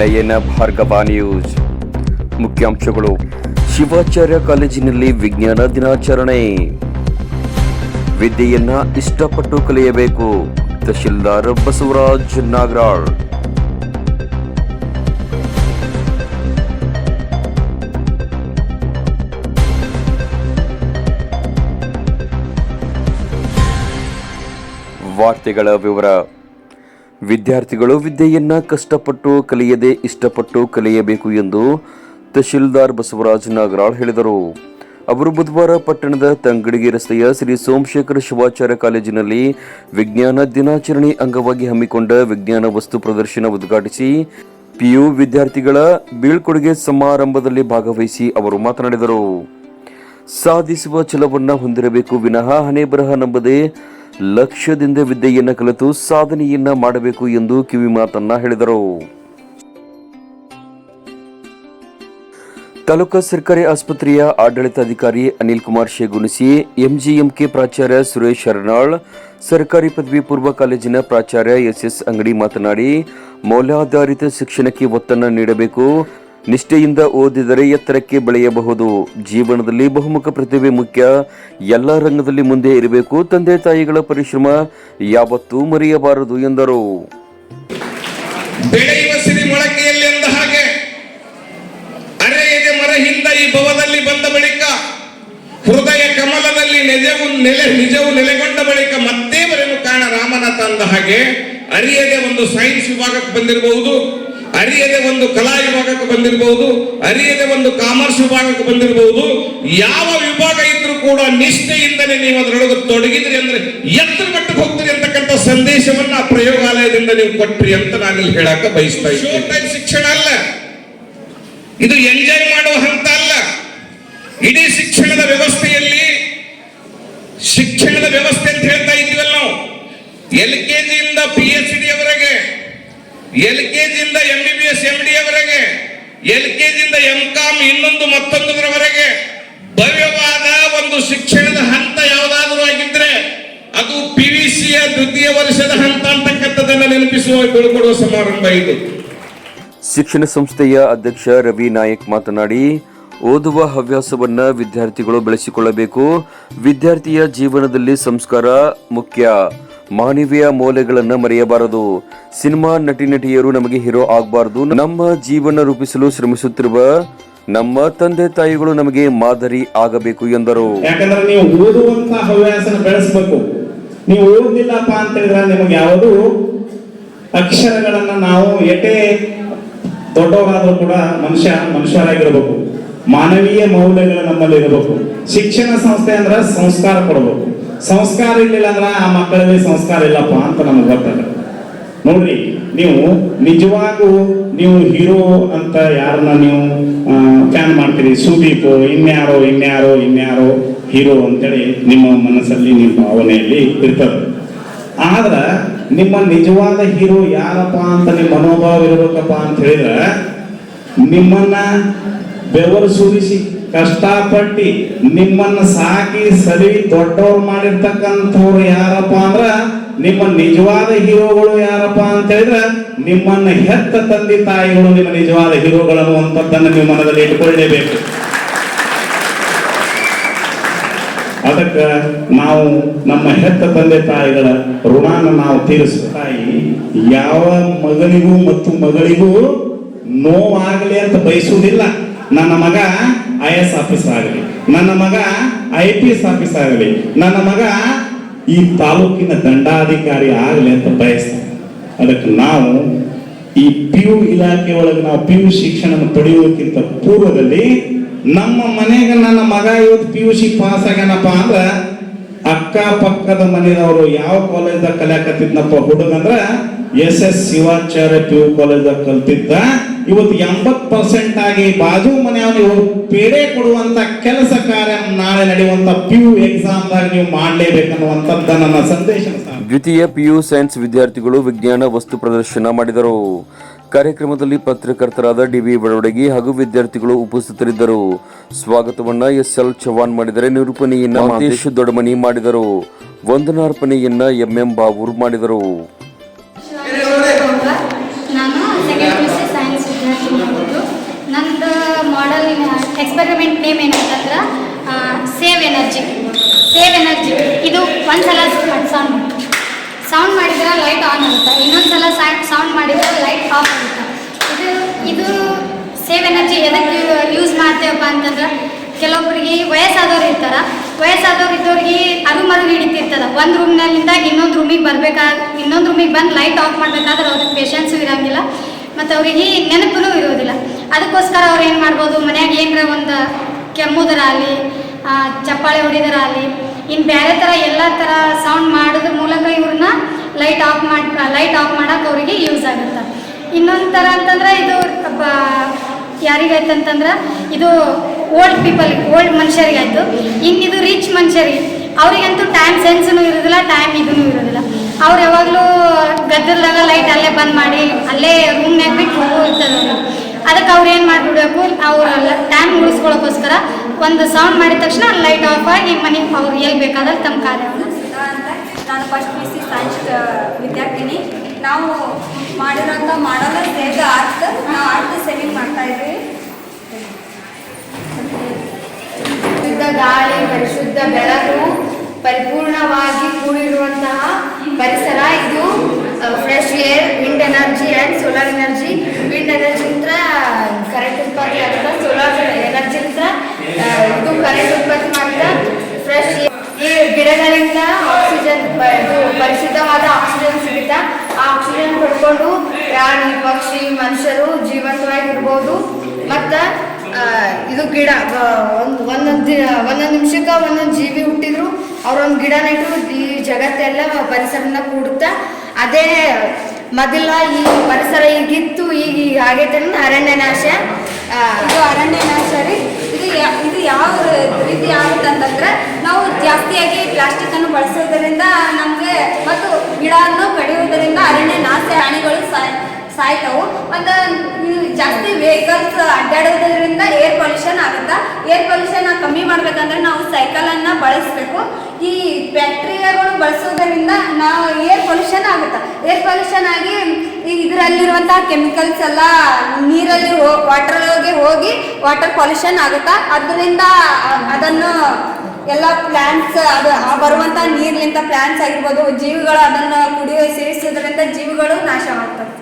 ನಯನ Bhargava news. ಮುಖ್ಯಾಂಶಗಳು. ಶಿವಾಚಾರ್ಯ ಕಾಲೇಜಿನಲ್ಲಿ ವಿಜ್ಞಾನ ದಿನಾಚರಣೆ. ವಿದ್ಯೆಯನ್ನ ಇಷ್ಟಪಟ್ಟು ಕಲಿಯಬೇಕು. ತಹಶೀಲ್ದಾರ್ ಬಸವರಾಜ್ ನಾಗರಾಳ್. ವಾರ್ತೆಗಳ ವಿವರ. ವಿದ್ಯಾರ್ಥಿಗಳು ವಿದ್ಯೆಯನ್ನ ಕಷ್ಟಪಟ್ಟು ಕಲಿಯದೆ ಇಷ್ಟಪಟ್ಟು ಕಲಿಯಬೇಕು ಎಂದು ತಹಶೀಲ್ದಾರ್ ಬಸವರಾಜ್ ನಾಗರಾಳ್ ಹೇಳಿದರು. ಅವರು ಬುಧವಾರ ಪಟ್ಟಣದ ತಂಗಡಿಗೆ ರಸ್ತೆಯ ಶ್ರೀ ಸೋಮಶೇಖರ ಶಿವಾಚಾರ್ಯ ಕಾಲೇಜಿನಲ್ಲಿ ವಿಜ್ಞಾನ ದಿನಾಚರಣೆ ಅಂಗವಾಗಿ ಹಮ್ಮಿಕೊಂಡ ವಿಜ್ಞಾನ ವಸ್ತು ಪ್ರದರ್ಶನ ಉದ್ಘಾಟಿಸಿ ಪಿಯು ವಿದ್ಯಾರ್ಥಿಗಳ ಬೀಳ್ಕೊಡುಗೆ ಸಮಾರಂಭದಲ್ಲಿ ಭಾಗವಹಿಸಿ ಅವರು ಮಾತನಾಡಿದರು. ಸಾಧಿಸುವ ಛಲವನ್ನು ಹೊಂದಿರಬೇಕು ವಿನಃ ಹಣೆ ಬರಹ ನಂಬದೆ ಲಕ್ಷ್ಯದಿಂದ ವಿದ್ಯೆಯನ್ನ ಕಲಿತು ಸಾಧನೆಯನ್ನ ಮಾಡಬೇಕು ಎಂದು ಕಿವಿ ಮಾತನ್ನ ಹೇಳಿದರು. ತಾಲೂಕಾ ಸರ್ಕಾರಿ ಆಸ್ಪತ್ರೆಯ ಆಡಳಿತಾಧಿಕಾರಿ ಅನಿಲ್ ಕುಮಾರ್ ಶೇಗುಣಿಸಿ, ಎಂಜಿಎಂಕೆ ಪ್ರಾಚಾರ್ಯ ಸುರೇಶ್ ಶರಣಾಳ್ ಸರ್ಕಾರಿ ಪದವಿ ಪೂರ್ವ ಕಾಲೇಜಿನ ಪ್ರಾಚಾರ್ಯ ಎಸ್ಎಸ್ ಅಂಗಡಿ ಮಾತನಾಡಿ, ಮೌಲ್ಯಾಧಾರಿತ ಶಿಕ್ಷಣಕ್ಕೆ ಒತ್ತನ್ನು ನೀಡಬೇಕು ನಿಷ್ಠೆಯಿಂದ ಓದಿದರೆ ಎತ್ತರಕ್ಕೆ ಬೆಳೆಯಬಹುದು. ಜೀವನದಲ್ಲಿ ಬಹುಮುಖ ಪ್ರತಿಭೆ ಮುಖ್ಯ. ಎಲ್ಲ ರಂಗದಲ್ಲಿ ಮುಂದೆ ಇರಬೇಕು. ತಂದೆ ತಾಯಿಗಳ ಪರಿಶ್ರಮ ಯಾವತ್ತೂ ಮರೆಯಬಾರದು ಎಂದರು. ಬೆಳೆಯುವ ಸಿರಿ ಮೊಳಕೆಯಲ್ಲಿ ಅಂದ ಹಾಗೆ, ಅರೆಯದೆ ಮರಹಿಂದ ಈ ಭವದಲ್ಲಿ ಬಂದ ಬಳಿಕ, ಹೃದಯ ಕಮಲದಲ್ಲಿ ನಿಜವು ನೆಲೆ, ನಿಜವು ನೆಲೆಗೊಂಡ ಬಳಿಕ ಮತ್ತೆ ಕಾಣ ರಾಮನಾಥ ಅಂದ ಹಾಗೆ, ಅರಿಯದೆ ಒಂದು ಸೈನ್ಸ್ ವಿಭಾಗಕ್ಕೆ ಬಂದಿರಬಹುದು. ಅರಿಯದೆ ಒಂದು ಕಲಾ ವಿಭಾಗಕ್ಕೆ ಬಂದಿರಬಹುದು ಅರಿಯದೆ ಒಂದು ಕಾಮರ್ಸ್ ವಿಭಾಗಕ್ಕೆ ಬಂದಿರಬಹುದು ಯಾವ ವಿಭಾಗ ಇದ್ರೂ ಕೂಡ ನಿಷ್ಠೆಯಿಂದಲೇ ನೀವು ಅದರೊಳಗೆ ತೊಡಗಿದ್ರಿ ಅಂದ್ರೆ ಎತ್ತರ ಮಟ್ಟಕ್ಕೆ ಹೋಗ್ತೀರಿ ಅಂತಕ್ಕಂಥ ಸಂದೇಶವನ್ನ ಆ ಪ್ರಯೋಗಾಲಯದಿಂದ ನೀವು ಕೊಟ್ರಿ ಅಂತ ನಾನು ಇಲ್ಲಿ ಹೇಳಕ್ಕೆ ಬಯಸ್ತಾ ಇದ್ದೀನಿ. ಶಿಕ್ಷಣ ಅಲ್ಲ. ಇದು ಎಂಜಾಯ್ ಮಾಡುವ ಹಂತ ಅಲ್ಲ. ಇಡೀ ಶಿಕ್ಷಣದ ವ್ಯವಸ್ಥೆಯಲ್ಲಿ ಶಿಕ್ಷಣದ ವ್ಯವಸ್ಥೆ ಅಂತ ಹೇಳ್ತಾ ಇದ್ದೀವಲ್ಲ ನಾವು. ಎಲ್ ಕೆ ಜಿಯಿಂದ ಪಿ ಎಚ್ ಡಿ ಅವರೆಗೆ L K ಜಿಯಿಂದ M B B S M D ಅವರೆಗೆ L K ಜಿಯಿಂದ ಎಂ ಕಾಮ್ ಇನ್ನೊಂದು ಮತ್ತೊಂದರವರೆಗೆ ಭವ್ಯವಾದ ಒಂದು ಶಿಕ್ಷಣದ ಹಂತ ಯಾವುದಾದ್ರೂ ಆಗಿದ್ರೆ ಅದು ಪಿ ವಿ ಸಿಯ ದ್ವಿತೀಯ ವರ್ಷದ ಹಂತ ಅಂತಕ್ಕಂಥದ್ದನ್ನು ನೆನಪಿಸುವ ಬೀಳ್ಕೊಡುವ ಸಮಾರಂಭ ಇದು. ಶಿಕ್ಷಣ ಸಂಸ್ಥೆಯ ಅಧ್ಯಕ್ಷ ರವಿ ನಾಯಕ್ ಮಾತನಾಡಿ, ಓದುವ ಹವ್ಯಾಸವನ್ನ ವಿದ್ಯಾರ್ಥಿಗಳು ಬೆಳೆಸಿಕೊಳ್ಳಬೇಕು. ವಿದ್ಯಾರ್ಥಿಯ ಜೀವನದಲ್ಲಿ ಸಂಸ್ಕಾರ ಮುಖ್ಯ. ಮಾನವೀಯ ಮೌಲ್ಯಗಳನ್ನು ಮರೆಯಬಾರದು. ಸಿನಿಮಾ ನಟಿ ನಟಿಯರು ನಮಗೆ ಹೀರೋ ಆಗಬಾರದು. ನಮ್ಮ ಜೀವನ ರೂಪಿಸಲು ಶ್ರಮಿಸುತ್ತಿರುವ ನಮ್ಮ ತಂದೆ ತಾಯಿಗಳು ನಮಗೆ ಮಾದರಿ ಆಗಬೇಕು ಎಂದರು. ಯಾಕಂದ್ರೆ ನೀವು ಓದುವಂತ ಹವ್ಯಾಸನ ಬೆಳೆಸಬೇಕು. ನೀವು ಓದಿಲ್ಲಪ್ಪ ಅಂತ ಹೇಳಿದ್ರೆ ನಿಮಗೆ ಯಾವುದು? ಅಕ್ಷರಗಳನ್ನ ನಾವು ಎಟೆ ದೊಡ್ಡವರಾದ್ರೂ ಕೂಡ ಮನುಷ್ಯ ಮನುಷ್ಯರಾಗಿರ್ಬೇಕು. ಮಾನವೀಯ ಮೌಲ್ಯಗಳು ನಮ್ಮಲ್ಲಿ ಇರಬೇಕು ಶಿಕ್ಷಣ ಸಂಸ್ಥೆ ಅಂದ್ರೆ ಸಂಸ್ಕಾರ ಕೊಡಬೇಕು. ಸಂಸ್ಕಾರ ಇರ್ಲಿಲ್ಲ ಅಂದ್ರೆ ಆ ಮಕ್ಕಳಲ್ಲಿ ಸಂಸ್ಕಾರ ಇಲ್ಲಪ್ಪ ಅಂತ ನಮಗೆ ಗೊತ್ತಲ್ಲ. ನೋಡ್ರಿ, ನೀವು ನಿಜವಾಗೂ ನೀವು ಹೀರೋ ಅಂತ ಯಾರನ್ನ ನೀವು ಫ್ಯಾನ್ ಮಾಡ್ತೀರಿ? ಸುದೀಪ್, ಇನ್ಯಾರೋ ಇನ್ಯಾರೋ ಇನ್ಯಾರೋ ಹೀರೋ ಅಂತೇಳಿ ನಿಮ್ಮ ಮನಸ್ಸಲ್ಲಿ, ನಿಮ್ಮ ಭಾವನೆಯಲ್ಲಿ ಇರ್ತದೆ. ಆದ್ರೆ, ನಿಮ್ಮ ನಿಜವಾದ ಹೀರೋ ಯಾರಪ್ಪ ಅಂತ ನಿಮ್ಮ ಮನೋಭಾವ ಇರಬೇಕಪ್ಪ ಅಂತ ಹೇಳಿದ್ರೆ, ನಿಮ್ಮನ್ನ ಬೆವರು ಸುರಿಸಿ ಕಷ್ಟಪಟ್ಟು ನಿಮ್ಮನ್ನ ಸಾಕಿ ಸರಿ ದೊಡ್ಡವ್ರು ಮಾಡಿರ್ತಕ್ಕಂಥವ್ರು ಯಾರಪ್ಪ ಅಂದ್ರ ನಿಮ್ಮ ನಿಜವಾದ ಹೀರೋಗಳು ಯಾರಪ್ಪ ಅಂತ ಹೇಳಿದ್ರೆ ನಿಮ್ಮನ್ನ ಹೆತ್ತ ತಂದೆ ತಾಯಿಗಳು ನಿಮ್ಮ ನಿಜವಾದ ಹೀರೋಗಳು ಅನ್ನುವಂಥದ್ದನ್ನ ನೀವು ಮನದಲ್ಲಿ ಇಟ್ಕೊಳ್ಳೇಬೇಕು. ಅದಕ್ಕೆ ನಾವು ನಮ್ಮ ಹೆತ್ತ ತಂದೆ ತಾಯಿಗಳ ಋಣಾನ ನಾವು ತಾಯಿ, ಯಾವ ಮಗನಿಗೂ ಮತ್ತು ಮಗಳಿಗೂ ನೋವಾಗಲಿ ಅಂತ ಬಯಸುವುದಿಲ್ಲ. ನನ್ನ ಮಗ ಐ ಎಸ್ ಆಫೀಸರ್ ಆಗಲಿ, ನನ್ನ ಮಗ ಐ ಪಿ ಎಸ್ ಆಫೀಸರ್ ಆಗಲಿ, ನನ್ನ ಮಗ ಈ ತಾಲೂಕಿನ ದಂಡಾಧಿಕಾರಿ ಆಗಲಿ ಅಂತ ಬಯಸ್ತಾರೆ. ಅದಕ್ಕೆ ನಾವು ಈ ಪಿ ಯು ಇಲಾಖೆ ಒಳಗೆ ನಾವು ಪಿ ಯು ಶಿಕ್ಷಣ ಪಡೆಯುವುದಕ್ಕಿಂತ ಪೂರ್ವದಲ್ಲಿ ನಮ್ಮ ಮನೆಗೆ ನನ್ನ ಮಗ ಇವತ್ತು ಪಿ ಯು ಸಿ ಪಾಸ್ ಆಗ್ಯಾನಪ್ಪ ಅಂದ್ರ ಅಕ್ಕ ಪಕ್ಕದ ಮನೆಯವರು ಯಾವ ಕಾಲೇಜ್ದಾಗ ಕಲಿಯಾಕತ್ತಿದ್ನಪ್ಪ ಹುಡುಗ ಅಂದ್ರ S S Shivacharya P U college ಕಲ್ತಿದ್ದ. ಇವತ್ತು ಎಂಬತ್ ಪರ್ಸೆಂಟ್ ಆಗಿ ಬಾಜು ಮನೆಯವನು ಪೇಡೆ ಕೊಡುವಂತ ಕೆಲಸ ಕಾರ್ಯ ನಾಳೆ ನಡೆಯುವಂತ ಪಿ ಯು ಎಕ್ಸಾಮ್ದಾಗ ನೀವು ಮಾಡ್ಲೇಬೇಕನ್ನುವಂಥದ್ದು ನನ್ನ ಸಂದೇಶ. ದ್ವಿತೀಯ ದ್ವಿತೀಯ ಪಿಯು ಸೈನ್ಸ್ ವಿದ್ಯಾರ್ಥಿಗಳು ವಿಜ್ಞಾನ ವಸ್ತು ಪ್ರದರ್ಶನ ಮಾಡಿದರು. ಕಾರ್ಯಕ್ರಮದಲ್ಲಿ ಪತ್ರಕರ್ತರಾದ ಡಿ ವಿ ಬೆಳವಡಗಿ ಹಾಗೂ ವಿದ್ಯಾರ್ಥಿಗಳು ಉಪಸ್ಥಿತರಿದ್ದರು. ಸ್ವಾಗತವನ್ನ ಎಸ್ ಎಲ್ ಚವಾನ್ ಮಾಡಿದರೆ ನಿರೂಪಣೆಯನ್ನ ಮಹೇಶ್ ದೊಡಮನಿ ಮಾಡಿದರು. ವಂದನಾರ್ಪಣೆಯನ್ನ ಎಂಎಂ ಬಾವೂರ್ ಮಾಡಿದರು. ಎಂ ಸಿ ಸೈನ್ಸ್ ವಿದ್ಯಾರ್ಥಿ ಮಾಡ್ಬೋದು ನಂದು ಮಾಡಲ್ ಎಕ್ಸ್ಪೆರಿಮೆಂಟ್ ನೇಮ್ ಏನಂತಂದ್ರೆ ಸೇವ್ ಎನರ್ಜಿ ಸೇವ್ ಎನರ್ಜಿ ಇದು ಒಂದು ಸಲ ಸೌಂಡ್ ಸೌಂಡ್ ಮಾಡಿದ್ರೆ ಲೈಟ್ ಆನ್ ಆಗುತ್ತೆ ಇನ್ನೊಂದು ಸಲ ಸೌಂಡ್ ಮಾಡಿದ್ರೆ ಲೈಟ್ ಆಫ್ ಆಗುತ್ತೆ ಇದು ಇದು ಸೇವ್ ಎನರ್ಜಿ ಎದಕ್ಕೆ ಯೂಸ್ ಮಾಡ್ತೇವಪ್ಪ ಅಂತಂದ್ರೆ, ಕೆಲವೊಬ್ರಿಗೆ ವಯಸ್ಸಾದವ್ರು ಇರ್ತಾರ. ವಯಸ್ಸಾದವ್ರು ಇದ್ದವ್ರಿಗೆ ಅರುಮರು ಹಿಡಿತಿರ್ತದ. ಒಂದು ರೂಮ್ನಲ್ಲಿಂದ ಇನ್ನೊಂದು ರೂಮಿಗೆ ಬರ್ಬೇಕಾದ ಇನ್ನೊಂದು ರೂಮಿಗೆ ಬಂದು ಲೈಟ್ ಆಫ್ ಮಾಡಬೇಕಾದ್ರೆ ಅವ್ರಿಗೆ ಪೇಷನ್ಸು ಇರೋಂಗಿಲ್ಲ. ಮತ್ತು ಅವರಿಗೆ ನೆನಪು ಇರೋದಿಲ್ಲ ಅದಕ್ಕೋಸ್ಕರ ಅವ್ರು ಏನು ಮಾಡ್ಬೋದು, ಮನ್ಯಾಗ ಏನರ ಒಂದು ಕೆಮ್ಮುದರಾಗಲಿ ಚಪ್ಪಾಳೆ ಹೊಡಿದರ ಆಗಲಿ ಇನ್ನು ಬೇರೆ ಥರ ಎಲ್ಲ ಥರ ಸೌಂಡ್ ಮಾಡೋದ್ರ ಮೂಲಕ ಇವ್ರನ್ನ ಲೈಟ್ ಆಫ್ ಮಾಡಿ ಲೈಟ್ ಆಫ್ ಮಾಡೋಕೆ ಅವರಿಗೆ ಯೂಸ್ ಆಗುತ್ತೆ. ಇನ್ನೊಂದು ಥರ ಅಂತಂದ್ರೆ ಇದು ಯಾರಿಗಾಯ್ತು ಅಂತಂದ್ರೆ ಇದು ಓಲ್ಡ್ ಪೀಪಲ್ ಓಲ್ಡ್ ಮನುಷ್ಯರಿಗಾಯ್ತು. ಇನ್ನು ಇದು ರಿಚ್ ಮನುಷ್ಯರಿಗೆ, ಅವರಿಗಂತೂ ಟೈಮ್ ಸೆನ್ಸ್ನು ಇರೋದಿಲ್ಲ ಟೈಮ್ ಇದೂ ಇರೋದಿಲ್ಲ. ಅವ್ರು ಯಾವಾಗಲೂ ಗದ್ದಲದಾಗ ಲೈಟ್ ಅಲ್ಲೇ ಬಂದ್ ಮಾಡಿ ಅಲ್ಲೇ ರೂಮ್ನಾಗ ಬಿಟ್ಟು ಹೋಗ್ತದ ಅದಕ್ಕೆ ಅವ್ರು ಏನು ಮಾಡಿಬಿಡ್ಬೇಕು? ಅವ್ರ ಟೈಮ್ ಉಳಿಸ್ಕೊಳ್ಳೋಕ್ಕೋಸ್ಕರ ಒಂದು ಸೌಂಡ್ ಮಾಡಿದ ತಕ್ಷಣ ಲೈಟ್ ಆಫ್ ಆಗಿ ಮನೆಗೆ ಅವ್ರು ಎಲ್ಲಿ ಬೇಕಾದ್ರೆ ತಮ್ಮ ಕಾರ್ಯವನ್ನು ನಾನು ಫಸ್ಟ್ ಪಿ ಸಿ ಸೈನ್ಸ್ ವಿದ್ಯಾರ್ಥಿನಿ. ನಾವು ಮಾಡಿರೋಂಥ ಮಾಡಲ್ಲ ಸೇವ್ ಆರ್ಟ್ ನಾವು ಆರ್ಟ್ ಸೇವಿಂಗ್ ಮಾಡ್ತಾ ಇದ್ದೀವಿ ಶುದ್ಧ ಗಾಳಿ ಪರಿಶುದ್ಧ ಬೆಳಕು ಪರಿಪೂರ್ಣವಾಗಿ ಕೂಡಿರುವಂತಹ ಪರಿಸರ, ಇದು fresh air wind energy and solar energy wind energy ಅಂತ ಕರೆಂಟ್ ಉತ್ಪತ್ತಿ ಆಗ್ತದೆ ಸೋಲಾರ್ ಎನರ್ಜಿ ಅಂತ ಇದು ಕರೆಂಟ್ ಉತ್ಪತ್ತಿ ಮಾಡ್ತಾ ಫ್ರೆಶ್ ಈ ಗಿಡಗಳಿಂದ ಆಕ್ಸಿಜನ್ ಪರಿಶುದ್ಧವಾದ ಆಕ್ಸಿಜನ್ ಸಿಗುತ್ತಾ, ಆ ಆಕ್ಸಿಜನ್ ಪಡ್ಕೊಂಡು ಪ್ರಾಣಿ, ಪಕ್ಷಿ, ಮನುಷ್ಯರು ಜೀವಂತವಾಗಿರ್ಬೋದು. ಮತ್ತು ಇದು ಗಿಡ ಒಂದು, ಒಂದೊಂದು ದಿನ ಒಂದೊಂದು ನಿಮಿಷಕ್ಕೆ ಒಂದೊಂದು ಜೀವಿ ಹುಟ್ಟಿದ್ರು, ಅವ್ರೊಂದು ಗಿಡ ನೆಟ್ಟು ಈ ಜಗತ್ತೆಲ್ಲ ಪರಿಸರನ ಕೂಡುತ್ತಾ, ಅದೇ ಮೊದಲ ಈ ಪರಿಸರ ಈಗಿತ್ತು, ಈಗ ಈಗ ಆಗೈತೆ ಅರಣ್ಯ ನಾಶ ಇದು ಅರಣ್ಯ ನಾಶ ರೀ. ಇದು ಇದು ಯಾವ ರೀತಿ ಆಗುತ್ತೆ ಅಂತಂದ್ರೆ, ನಾವು ಜಾಸ್ತಿಯಾಗಿ ಪ್ಲಾಸ್ಟಿಕ್ ಅನ್ನು ಬಳಸೋದ್ರಿಂದ ನಮಗೆ ಮತ್ತು ಗಿಡವನ್ನು ಕಡಿಯೋದರಿಂದ ಅರಣ್ಯ ನಾಶ ಹಾನಿಗಳು ಸಾಯ್ತಾವು. ಮತ್ತು ಜಾಸ್ತಿ ವೆಹಿಕಲ್ಸ್ ಅಡ್ಡಾಡೋದ್ರಿಂದ ಏರ್ ಪೊಲ್ಯೂಷನ್ ಆಗುತ್ತೆ? ಏರ್ ಪೊಲ್ಯೂಷನ್ ಕಮ್ಮಿ ಮಾಡ್ಬೇಕಂದ್ರೆ ನಾವು ಸೈಕಲನ್ನು ಬಳಸಬೇಕು. ಈ ಬ್ಯಾಕ್ಟೀರಿಯಾಗಳು ಬಳಸೋದ್ರಿಂದ ನಾವು ಏರ್ ಪೊಲ್ಯೂಷನ್ ಆಗುತ್ತೆ? ಏರ್ ಪೊಲ್ಯೂಷನ್ ಆಗಿ ಇದರಲ್ಲಿರುವಂತಹ ಕೆಮಿಕಲ್ಸ್ ಎಲ್ಲ ನೀರಲ್ಲಿ ವಾಟರ್ಗೆ ಹೋಗಿ ವಾಟರ್ ಪೊಲ್ಯೂಷನ್ ಆಗುತ್ತಾ? ಅದರಿಂದ, ಅದನ್ನು ಎಲ್ಲ ಪ್ಲಾಂಟ್ಸ್ ಅದು ಬರುವಂತಹ ನೀರ್ಲಿಂತ ಪ್ಲಾಂಟ್ಸ್ ಆಗಿರ್ಬೋದು, ಜೀವಿಗಳು ಅದನ್ನು ಕುಡಿಯೋ ಸೇವಿಸೋದ್ರಿಂದ ಜೀವಿಗಳು ನಾಶವಾಗ್ತವೆ.